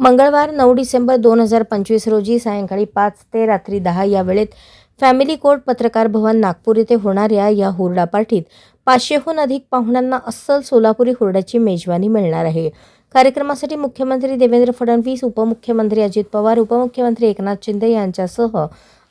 मंगळवार नऊ डिसेंबर दोन हजार पंचवीस रोजी सायंकाळी पाच ते रात्री दहा या वेळेत फॅमिली कोर्ट पत्रकार भवन नागपूर येथे होणाऱ्या या हुरडा पार्टीत पाचशेहून अधिक पाहुण्यांना अस्सल सोलापुरी हुरड्याची मेजवानी मिळणार आहे. कार्यक्रमासाठी मुख्यमंत्री देवेंद्र फडणवीस उपमुख्यमंत्री अजित पवार उपमुख्यमंत्री एकनाथ शिंदे यांच्यासह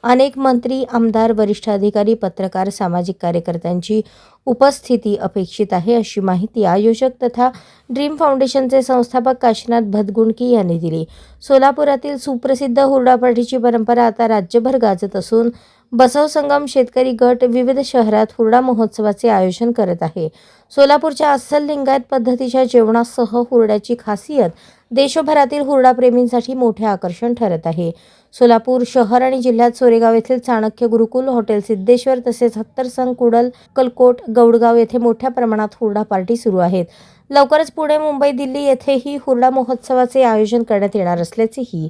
अनेक मंत्री आमदार वरिष्ठ अधिकारी पत्रकार सामाजिक कार्यकर्त्यांची उपस्थिती अपेक्षित आहे अशी माहिती आयोजक तथा ड्रीम फाउंडेशनचे संस्थापक काशीनाथ भदगुंडकी यांनी दिली. सोलापुरातील सुप्रसिद्ध हुरडापाठीची परंपरा आता राज्यभर गाजत असून बसव संगम शेतकरी गट विविध शहरात हुरडा महोत्सवाचे आयोजन करत आहे. सोलापूरच्या अस्सल लिंगायत पद्धतीच्या जेवणासह हुरड्याची खासियत देशभरातील हुरडाप्रेमींसाठी मोठे आकर्षण ठरत आहे. सोलापूर शहर आणि जिल्ह्यात सोरेगाव येथील चाणक्य गुरुकुल हॉटेल सिद्धेश्वर तसेच हत्तरसंग कुडल कलकोट गौडगाव येथे मोठ्या प्रमाणात हुरडा पार्टी सुरू आहेत. लवकरच पुणे मुंबई दिल्ली येथेही हुरडा महोत्सवाचे आयोजन करण्यात येणार असल्याचेही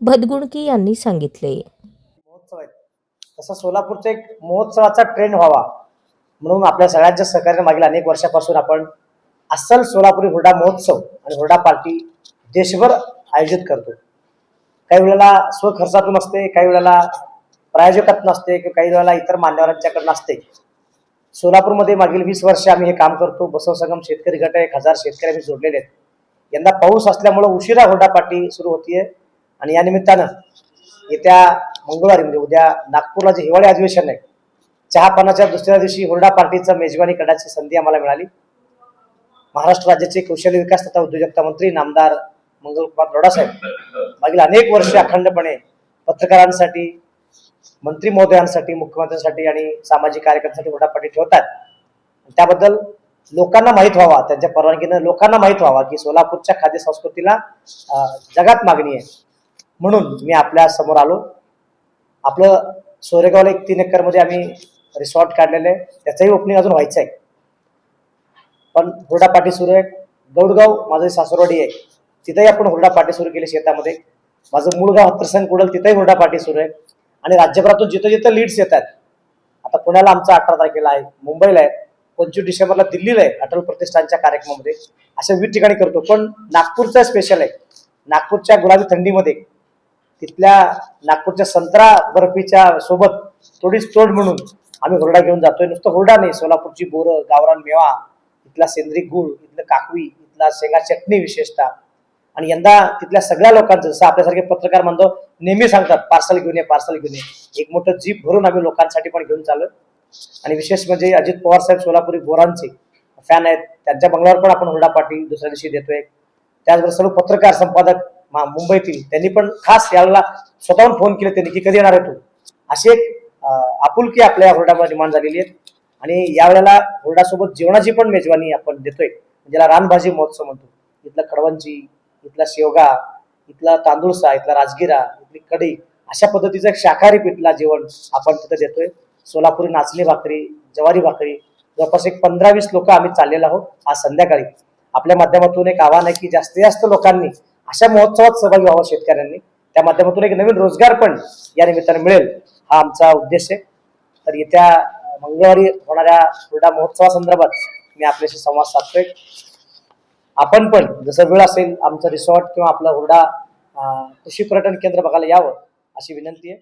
भदगुणकी यांनी सांगितले. तसं सोलापूरचा एक महोत्सवाचा ट्रेंड व्हावा. म्हणून आपल्या सगळ्यांच्या सहकार्याने मागील अनेक वर्षापासून आपण अस्सल सोलापुरी हुरडा महोत्सव आणि हुरडा पार्टी देशभर आयोजित करतो. काही वेळेला स्वखर्चातून असते काही वेळेला प्रायोजकातून असते किंवा काही वेळेला इतर मान्यवरांच्याकडनं असते. सोलापूरमध्ये मागील वीस वर्ष आम्ही हे काम करतो. बसव संगम शेतकरी गट एक हजार शेतकरी आम्ही जोडलेले आहेत. यंदा पाऊस असल्यामुळं उशिरा हुरडा पार्टी सुरू होतीये. आणि या निमित्तानं येत्या मंगळवारी म्हणजे उद्या नागपूरला जे हिवाळी अधिवेशन आहे चहा पानाच्या दुसऱ्या दिवशी हुरडा पार्टीचं मेजवानी करण्याची संधी आम्हाला मिळाली. महाराष्ट्र राज्याचे कौशल्य विकास तथा उद्योजकता मंत्री नामदार मंगलकुमार लोढासाहेब मागील अनेक वर्ष अखंडपणे पत्रकारांसाठी मंत्री महोदयांसाठी मुख्यमंत्र्यांसाठी आणि सामाजिक कार्यकर्त्यांसाठी हुरडा पार्टी ठेवतात. त्याबद्दल लोकांना माहीत व्हावा त्यांच्या परवानगीनं लोकांना माहीत व्हावा की सोलापूरच्या खाद्य संस्कृतीला जगात मागणी आहे. म्हणून मी आपल्यासमोर आलो. आपलं सोरेगावला एक तीन एकरमध्ये आम्ही रिसॉर्ट काढलेलं आहे. त्याचंही ओपनिंग अजून व्हायचं आहे. पण हुरडा पाटी सुरू आहे. गौडगाव माझं सासरवाडी आहे. तिथंही आपण हुरडा पाटी सुरू केली शेतामध्ये. माझं मूळ गाव हत्रसंग कुडल तिथंही हुरडा पाटी सुरू आहे. आणि राज्यभरातून जिथं जिथं लीड्स येतात आता पुण्याला आमचा अठरा तारखेला आहे मुंबईला आहे पंचवीस डिसेंबरला दिल्लीला आहे अटल प्रतिष्ठानच्या कार्यक्रमामध्ये. अशा विविध ठिकाणी करतो. पण नागपूरचा स्पेशल आहे. नागपूरच्या गुलाबी थंडीमध्ये तिथल्या नागपूरच्या संत्रा बर्फीच्या सोबत थोडीच तोड म्हणून आम्ही हुरडा घेऊन जातोय. नुसतं हुरडा नाही सोलापूरची बोरं गावरान मेवा इथला सेंद्रिय गुळ इथलं काकवी इथला शेंगा चटणी विशेषतः. आणि यंदा तिथल्या सगळ्या लोकांचं जसं आपल्यासारखे पत्रकार म्हणतो नेहमी सांगतात पार्सल घेऊन ये पार्सल घेऊन ये. एक मोठं जीप भरून आम्ही लोकांसाठी पण घेऊन चाललो आणि विशेष म्हणजे अजित पवार साहेब सोलापुरी बोरांचे फॅन आहेत. त्यांच्या बंगल्यावर पण आपण हुरडा पाठी दुसऱ्या दिवशी देतोय. त्याचबरोबर सर्व पत्रकार संपादक मुंबईतील. त्यांनी पण खास याला स्वतःहून फोन केले त्यांनी की कधी येणार आहे तू? अशी एक आपुलकी आपल्या या निर्माण झालेली आहे. आणि यावेळेला हुरडासोबत जेवणाची पण मेजवानी आपण देतोय. ज्याला रानभाजी महोत्सव म्हणतो. इथला कडवंची इथला शेवगा इथला तांदूळसा इथला राजगिरा इथली कढी अशा पद्धतीचं एक शाकाहारी पीठला जेवण आपण तिथं देतोय. सोलापुरी नाचणी भाकरी ज्वारी भाकरी. जवळपास एक पंधरा वीस लोक आम्ही चाललेलो आहोत आज संध्याकाळी. आपल्या माध्यमातून एक आव्हान आहे की जास्तीत जास्त लोकांनी अशा महोत्सवात सहभागी व्हावं शेतकऱ्यांनी. त्या माध्यमातून एक नवीन रोजगार पण या निमित्ताने मिळेल हा आमचा उद्देश आहे. तर येत्या मंगळवारी होणाऱ्या हुरडा महोत्सवासंदर्भात मी आपल्याशी संवाद साधतोय. आपण पण जसं वेळ असेल आमचं रिसॉर्ट किंवा आपला हुरडा कृषी पर्यटन केंद्र बघायला यावं अशी विनंती आहे.